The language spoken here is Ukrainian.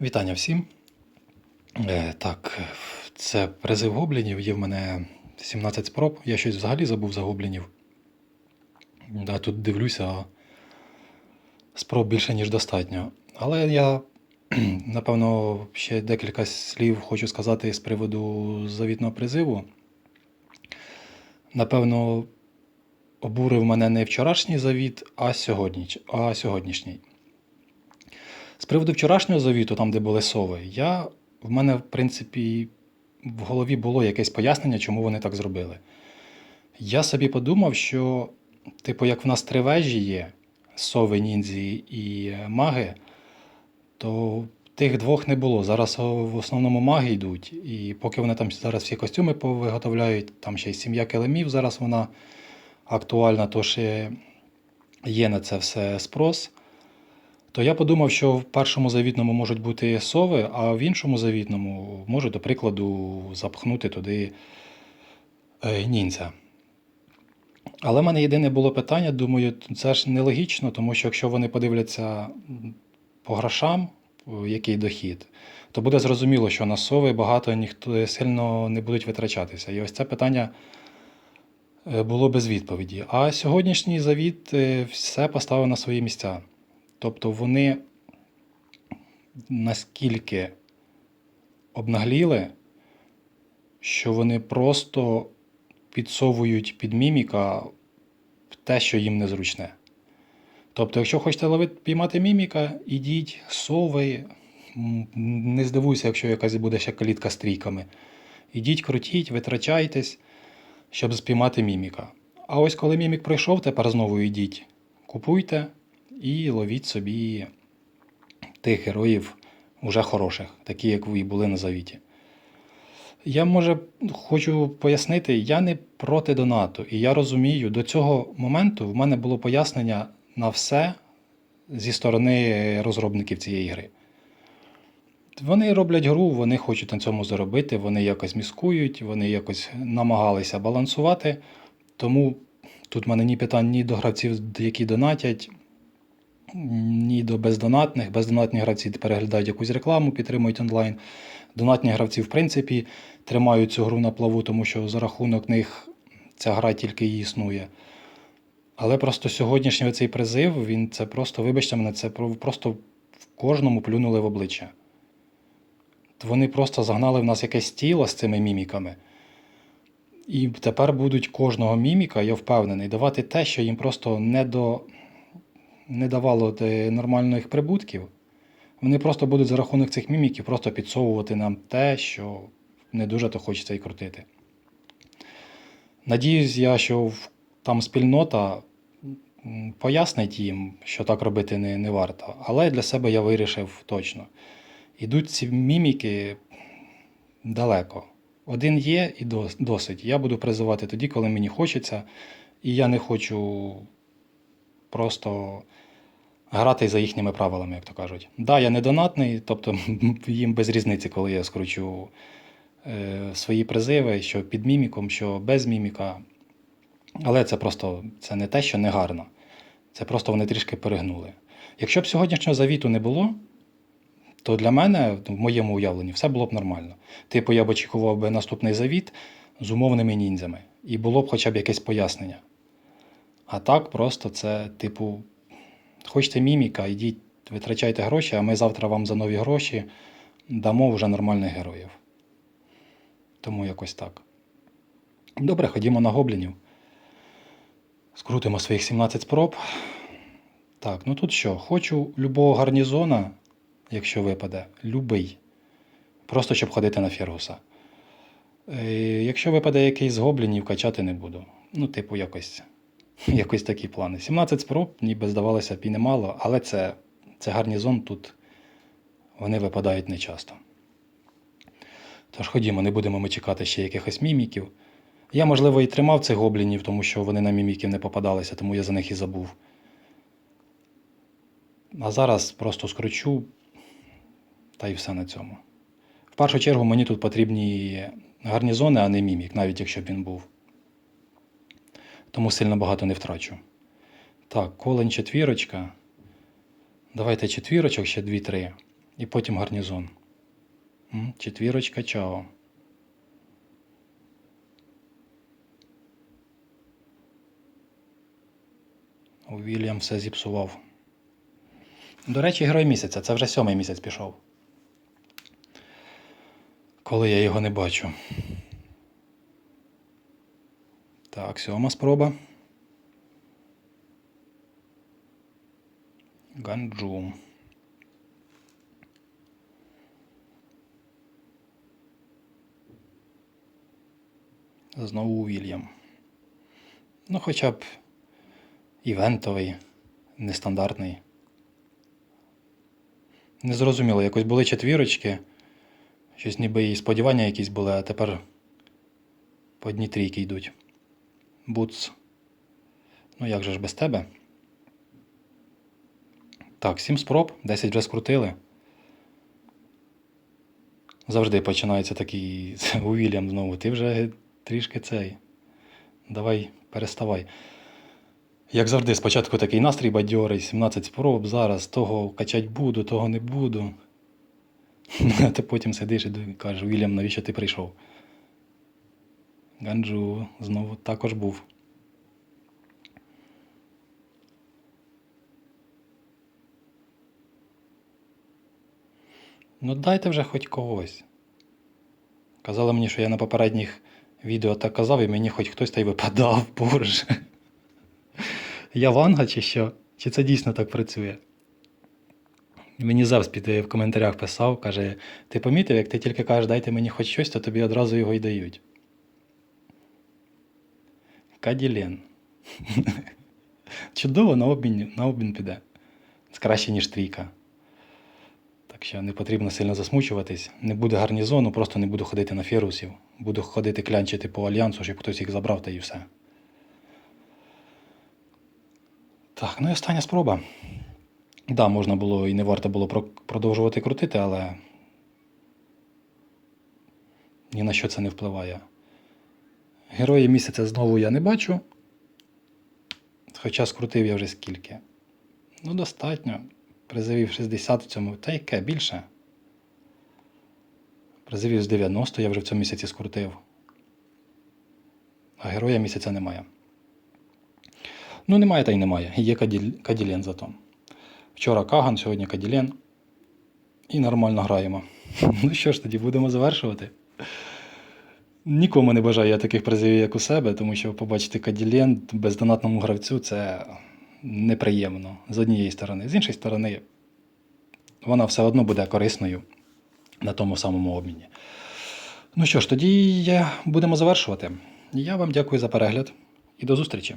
Вітання всім. Е, так, це призив гоблінів. Є в мене 17 спроб. Я щось взагалі забув за гоблінів. Да, тут дивлюся, спроб більше, ніж достатньо. Але я, напевно, ще декілька слів хочу сказати з приводу завітного призиву. Напевно, обурив мене не вчорашній завіт, а, сьогодні, а сьогоднішній. З приводу вчорашнього завіту, там, де були сови, я, в мене, в принципі, в голові було якесь пояснення, чому вони так зробили. Я собі подумав, що, типу, як в нас три вежі є: сови, ніндзі і е, маги, то тих двох не було. Зараз в основному маги йдуть. І поки вони там зараз всі костюми повиготовляють, там ще й сім'я килимів зараз вона актуальна, то ще є на це все спрос. То я подумав, що в першому завітному можуть бути сови, а в іншому завітному можуть, до прикладу, запхнути туди е, ніндзя. Але в мене єдине було питання, думаю, це ж нелогічно, тому що якщо вони подивляться по грошам, е, який дохід, то буде зрозуміло, що на сови багато ніхто сильно не будуть витрачатися. І ось це питання е, було без відповіді. А сьогоднішній завіт е, все поставив на свої місця. Тобто вони наскільки обнагліли, що вони просто підсовують під міміка те, що їм незручне. Тобто, якщо хочете ловити, піймати міміка, ідіть, сови. Не здивуйся, якщо якась буде ще калітка з трійками. Ідіть, крутіть, витрачайтесь, щоб спіймати міміка. А ось коли мімік пройшов, тепер знову йдіть, купуйте і ловіть собі тих героїв уже хороших, такі, як ви були на завіті. Я, може, хочу пояснити, я не проти донату, і я розумію, до цього моменту в мене було пояснення на все зі сторони розробників цієї гри. Вони роблять гру, вони хочуть на цьому заробити, вони якось міскують, вони якось намагалися балансувати. Тому тут в мене ні питань ні до гравців, які донатять, ні до бездонатних. Бездонатні гравці переглядають якусь рекламу, підтримують онлайн. Донатні гравці, в принципі, тримають цю гру на плаву, тому що за рахунок них ця гра тільки і існує. Але просто сьогоднішній цей призив, він це просто, вибачте мене, це просто в кожному плюнули в обличчя. Вони просто загнали в нас якесь тіло з цими міміками. І тепер будуть кожного міміка, я впевнений, давати те, що їм просто не, до... не давало е, нормальних прибутків. Вони просто будуть за рахунок цих міміків просто підсовувати нам те, що не дуже то хочеться і крутити. Надіюсь, я, що там спільнота пояснить їм, що так робити не, не варто. Але для себе я вирішив точно. Ідуть ці міміки далеко. Один є і досить. Я буду призивати тоді, коли мені хочеться, і я не хочу просто грати за їхніми правилами, як то кажуть. Да, я не донатний, тобто їм без різниці, коли я скручу е, свої призиви, що під міміком, що без міміка. Але це просто це не те, що не гарно. Це просто вони трішки перегнули. Якщо б сьогоднішнього завіту не було, то для мене, в моєму уявленні, все було б нормально. Типу, я б очікував би наступний завіт з умовними ніндзями. І було б хоча б якесь пояснення. А так просто це, типу, хочете міміка, йдіть, витрачайте гроші, а ми завтра вам за нові гроші дамо вже нормальних героїв. Тому якось так. Добре, ходімо на гоблінів. Скрутимо своїх 17 спроб. Так, ну тут що? Хочу любого гарнізона, якщо випаде, любий. Просто щоб ходити на Фергуса. Е, якщо випаде якийсь з гоблінів, качати не буду. Ну, типу, якось, якось такі плани. 17 спроб, ніби здавалося б і немало, але це, це гарнізон тут. Вони випадають нечасто. Тож ходімо, не будемо ми чекати ще якихось міміків. Я, можливо, і тримав цих гоблінів, тому що вони на міміків не попадалися, тому я за них і забув. А зараз просто скручу та й все на цьому. В першу чергу мені тут потрібні гарнізони, а не мімік, навіть якщо б він був. Тому сильно багато не втрачу. Так, колень четвірочка. Давайте четвірочок, ще 2-3. І потім гарнізон. Четвірочка чао. Вільям все зіпсував. До речі, герой місяця. Це вже сьомий місяць пішов. Коли я його не бачу. Так, сьома спроба. Ганджу. Знову Вільям. Ну, хоча б івентовий, нестандартний. Незрозуміло, якось були четвірочки. Щось ніби і сподівання якісь були, а тепер по одній трійки йдуть. Буц. Ну як же ж без тебе? Так, 7 спроб, 10 вже скрутили. Завжди починається такий у Вільям знову. Ти вже трішки цей. Давай переставай. Як завжди, спочатку такий настрій бадьорий, 17 спроб, зараз того качать буду, того не буду. Ти потім сидиш і кажеш, Вільям, навіщо ти прийшов? Ганджу знову також був. Ну дайте вже хоч когось. Казали мені, що я на попередніх відео так казав, і мені хоч хтось та й випадав, боже. Я ванга чи що? Чи це дійсно так працює? Мені Зевс під в коментарях писав, каже: ти помітив, як ти тільки кажеш, дайте мені хоч щось, то тобі одразу його й дають. Каділен. Чудово на обмін, на обмін піде. Це краще, ніж трійка. Так що не потрібно сильно засмучуватись. Не буде гарнізону, просто не буду ходити на ферусів. Буду ходити клянчити по альянсу, щоб хтось їх забрав та і все. Так, ну і остання спроба. Так, да, можна було і не варто було продовжувати крутити, але ні на що це не впливає. Герої місяця знову я не бачу. Хоча скрутив я вже скільки. Ну, достатньо. Призивів 60 в цьому. Та яке більше. Призивів з 90 я вже в цьому місяці скрутив. А героя місяця немає. Ну, немає та й немає. Є Каділь... Каділен зато. Вчора Каган, сьогодні Каділен. І нормально граємо. Ну що ж тоді, будемо завершувати. Нікому не бажаю я таких призів, як у себе, тому що побачити Каділен бездонатному гравцю це неприємно з однієї сторони. З іншої сторони, вона все одно буде корисною на тому самому обміні. Ну що ж, тоді будемо завершувати. Я вам дякую за перегляд і до зустрічі.